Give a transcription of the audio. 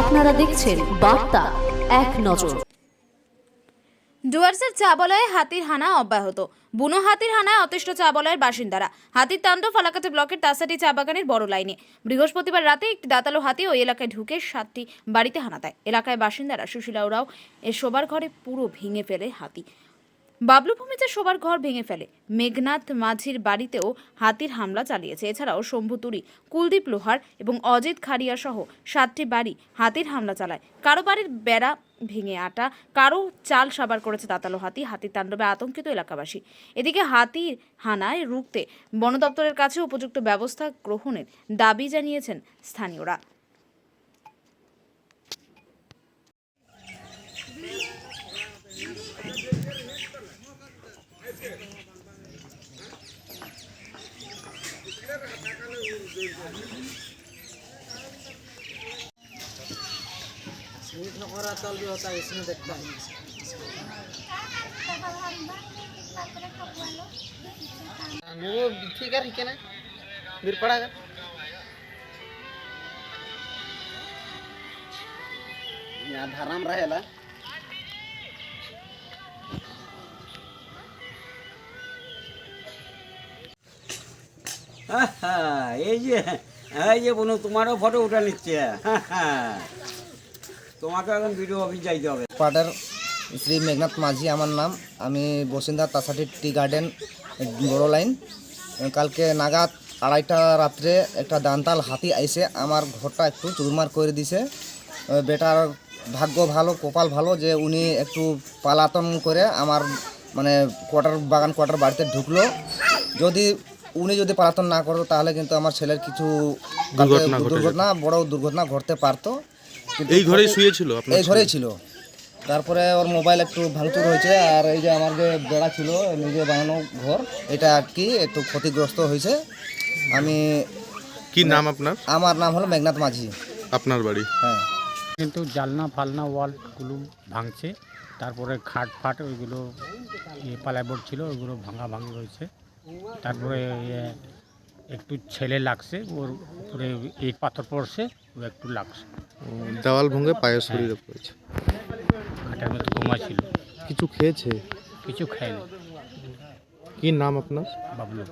আপনারা দেখছেন বার্তা, এক নজর। ডুয়ার্সের হাতির হানা অব্যাহত। বুনো হাতির হানায় অতিষ্ঠ বাসিন্দারা। হাতির তাণ্ডব ব্লকের তাসাটি চা বাগানের বড় লাইনে। বৃহস্পতিবার রাতে একটি দাতালো হাতি ওই এলাকায় ঢুকে সাতটি বাড়িতে হানা দেয়। এলাকায় বাসিন্দারা সুশীলা ওরাও এ শোবার ঘরে পুরো ভেঙে ফেলে হাতি। বাবলু ভূমিতে শোবার ঘর ভেঙে ফেলে। মেঘনাথ মাঝির বাড়িতেও হাতির হামলা চালিয়েছে। এছাড়াও শম্ভু তুরি, কুলদীপ লোহার এবং অজিত খাড়িয়া সহ সাতটি বাড়ি হাতির হামলা চালায়। কারও বাড়ির বেড়া ভেঙে আটা, কারও চাল সাবার করেছে দাতালো হাতি, হাতির তাণ্ডবে আতঙ্কিত এলাকাবাসী। এদিকে হাতির হানায় রুখতে বন দপ্তরের কাছে উপযুক্ত ব্যবস্থা গ্রহণের দাবি জানিয়েছেন স্থানীয়রা। नखरा तल भी होता है इसमें देखता है वो ठीक है ठीक है ना फिर पड़ा कर यहाँ धराम रहेला। এই যে এই যে তোমারও ফটো উঠে নিচ্ছে। তোমাকে এখন ভিডিও অফিস যাইতে হবে। পাটার শ্রী মেঘনাথ মাঝি আমার নাম। আমি বসিন্দা তাসাটি টি গার্ডেন বড় লাইন। কালকে নাগাদ আড়াইটা রাত্রে একটা দান্তাল হাতি আইসে আমার ঘরটা একটু চুরমার করে দিছে। বেটার ভাগ্য ভালো, কপাল ভালো যে উনি একটু পালাতন করে আমার মানে কোয়ার্টার বাগান কোয়ার্টার বাড়িতে ঢুকলো। যদি উনি যদি পালাতন না করতো তাহলে কিন্তু আমার ছেলের কিছু দুর্ঘটনা বড় দুর্ঘটনা ঘটতে পারতো। কিন্তু এই ঘরেই শুয়েছিল এই ঘরেই ছিল। তারপরে ওর মোবাইল একটু ভাঙচুর হয়েছে আর এই যে আমার যে বেড়া ছিল নিজে বানানো ঘর এটা আর কি একটু ক্ষতিগ্রস্ত হয়েছে। আমি কি নাম আপনার? আমার নাম হলো মেঘনাথ মাঝি। আপনার বাড়ি? হ্যাঁ। কিন্তু জালনা ফালনা ওয়ালগুলো ভাঙছে। তারপরে খাট ফাট ওইগুলো ইয়ে পালাইবোর্ড ছিল ওইগুলো ভাঙা ভাঙি হয়েছে। তারপরে একটু ছেলে লাগছে ওর উপরে এক পাথর পড়ছে ও একটু লাগছে। দেওয়াল ভঙ্গে পায়ের শরীরে পড়েছে খাটের মধ্যে ঘুমাছিল কিছু খেয়েছে? কিছু খায়নি। কি নাম আপনার? বাবলু।